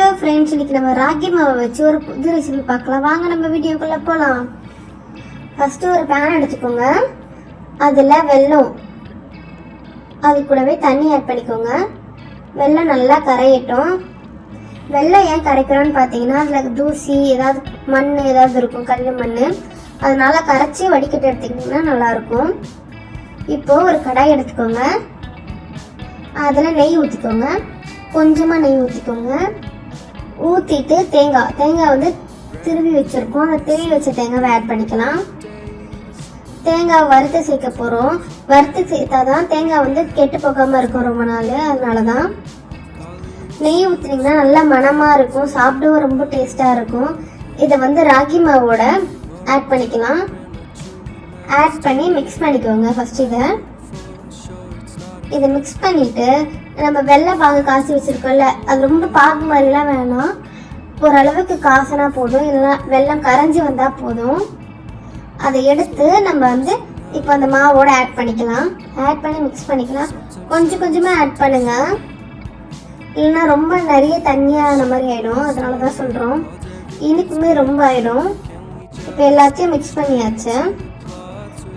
Hello friends இன்னைக்கு நம்ம ராகி மாவை வச்சு ஒரு புது ரெசிபி பார்க்கலாம். வாங்க நம்ம வீடியோக்குள்ளே போகலாம் ஃபஸ்ட்டு ஒரு பேன் எடுத்துக்கோங்க. அதில் வெல்லம். அது கூடவே தண்ணி ஆட் பண்ணிக்கோங்க. வெல்லம் நல்லா கரையட்டும். வெள்ளம் ஏன் கரைக்கிறோன்னு பார்த்தீங்கன்னா அதில் தூசி ஏதாவது மண் ஏதாவது இருக்கும் கல் மண். அதனால கரைச்சி வடிக்கட்டு எடுத்துக்கிட்டிங்கன்னா நல்லாயிருக்கும். இப்போ ஒரு கடாய் எடுத்துக்கோங்க. அதில் நெய் ஊற்றிக்கோங்க கொஞ்சமாக நெய் ஊற்றிக்கோங்க ஊற்றிட்டு தேங்காய் தேங்காய் வந்து திருவி வச்சுருக்கோம். அந்த திருவி வச்ச தேங்காவை ஆட் பண்ணிக்கலாம். தேங்காய் வறுத்து சேர்க்க போகிறோம் வறுத்து சேர்த்தா தான் தேங்காய் வந்து கெட்டு போகாமல் இருக்கும் ரொம்ப நாள். அதனால தான் நெய் ஊற்றுனீங்கன்னா நல்லா மணமாக இருக்கும். சாப்பிடவும் ரொம்ப டேஸ்ட்டாக இருக்கும். இதை வந்து ராகி மாவோட ஆட் பண்ணிக்கலாம். ஆட் பண்ணி மிக்ஸ் பண்ணிக்கோங்க ஃபஸ்ட் இதை. இதை மிக்ஸ் பண்ணிவிட்டு நம்ம வெள்ளை பாகு காசி வச்சிருக்கோம்ல அது ரொம்ப பாகு மாதிரிலாம் வேணாம். ஓரளவுக்கு காசுனா போதும் இல்லைன்னா வெள்ளம் கரைஞ்சி வந்தால் போதும். அதை எடுத்து நம்ம வந்து இப்போ அந்த மாவோட ஆட் பண்ணிக்கலாம். ஆட் பண்ணி மிக்ஸ் பண்ணிக்கலாம். கொஞ்சம் கொஞ்சமாக ஆட் பண்ணுங்கள் இல்லைன்னா ரொம்ப நிறைய தண்ணியான மாதிரி ஆகிடும் அதனால தான் சொல்கிறோம் இனிப்புமே ரொம்ப ஆகிடும் இப்போ எல்லாத்தையும் மிக்ஸ் பண்ணியாச்சு.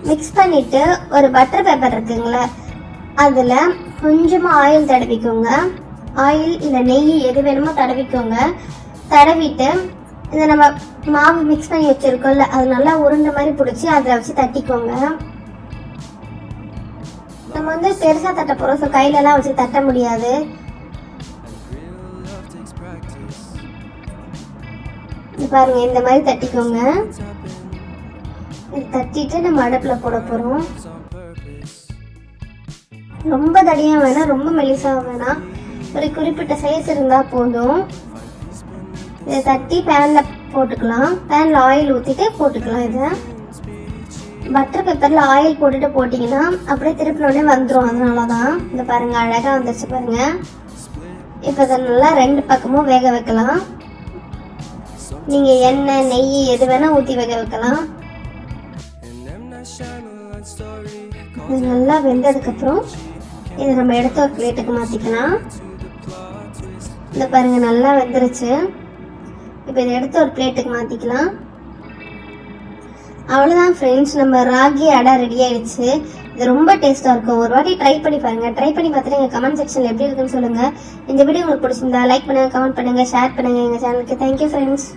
மிக்ஸ் பண்ணிவிட்டு ஒரு பட்டர் பேப்பர் இருக்குங்களே அதில் கொஞ்சமாக ஆயில் தடவிக்கோங்க. ஆயில் இல்லை நெய் எது வேணுமோ தடவிக்கோங்க. தடவிட்டு இந்த நம்ம மாவு மிக்ஸ் பண்ணி வச்சிருக்கோம்ல அது நல்லா உருண்டை மாதிரி பிடிச்சி அதில் வச்சு தட்டிக்கோங்க. நம்ம வந்து பெருசாக தட்ட போகிறோம் ஸோ கையிலலாம் வச்சு தட்ட முடியாது. பாருங்க இந்த மாதிரி தட்டிக்கோங்க. தட்டிட்டு நம்ம அடுப்பில் போட போகிறோம் ரொம்ப தடியாக வேணாம் ரொம்ப மெலிசாக வேணாம் ஒரு குறிப்பிட்ட சைஸ் இருந்தால் போதும். இதை தட்டி பேனில் போட்டுக்கலாம். பேனில் ஆயில் ஊற்றிட்டு போட்டுக்கலாம் இதை. பட்டர் பேப்பரில் ஆயில் போட்டுட்டு போட்டிங்கன்னா அப்படியே திருப்பினோடனே வந்துடும் அதனால தான் இந்த பாருங்கள் அழகாக வந்துருச்சு பாருங்கள் இப்போ இதை நல்லா ரெண்டு பக்கமும் வேக வைக்கலாம். நீங்கள் எண்ணெய் நெய் எது வேணால் ஊற்றி வேக வைக்கலாம். இது நல்லா வெந்ததுக்கப்புறம் இதை நம்ம எடுத்து ஒரு பிளேட்டுக்கு மாற்றிக்கலாம் இந்த பாருங்க நல்லா வெந்துருச்சு. இப்போ இதை எடுத்து ஒரு பிளேட்டுக்கு மாற்றிக்கலாம் அவ்வளோதான் ஃப்ரெண்ட்ஸ் நம்ம ராகி அடை ரெடி ஆயிடுச்சு. இது ரொம்ப டேஸ்ட்டாக இருக்கும். ஒரு வாட்டி ட்ரை பண்ணி பாருங்க. ட்ரை பண்ணி பார்த்துட்டு எங்கள் கமெண்ட் செக்ஷனில் எப்படி இருக்குன்னு சொல்லுங்கள் இந்த வீடியோ உங்களுக்கு பிடிச்சிருந்தா லைக் பண்ணுங்கள் கமெண்ட் பண்ணுங்கள் ஷேர் பண்ணுங்கள் எங்கள் சேனலுக்கு தேங்க்யூ ஃப்ரெண்ட்ஸ்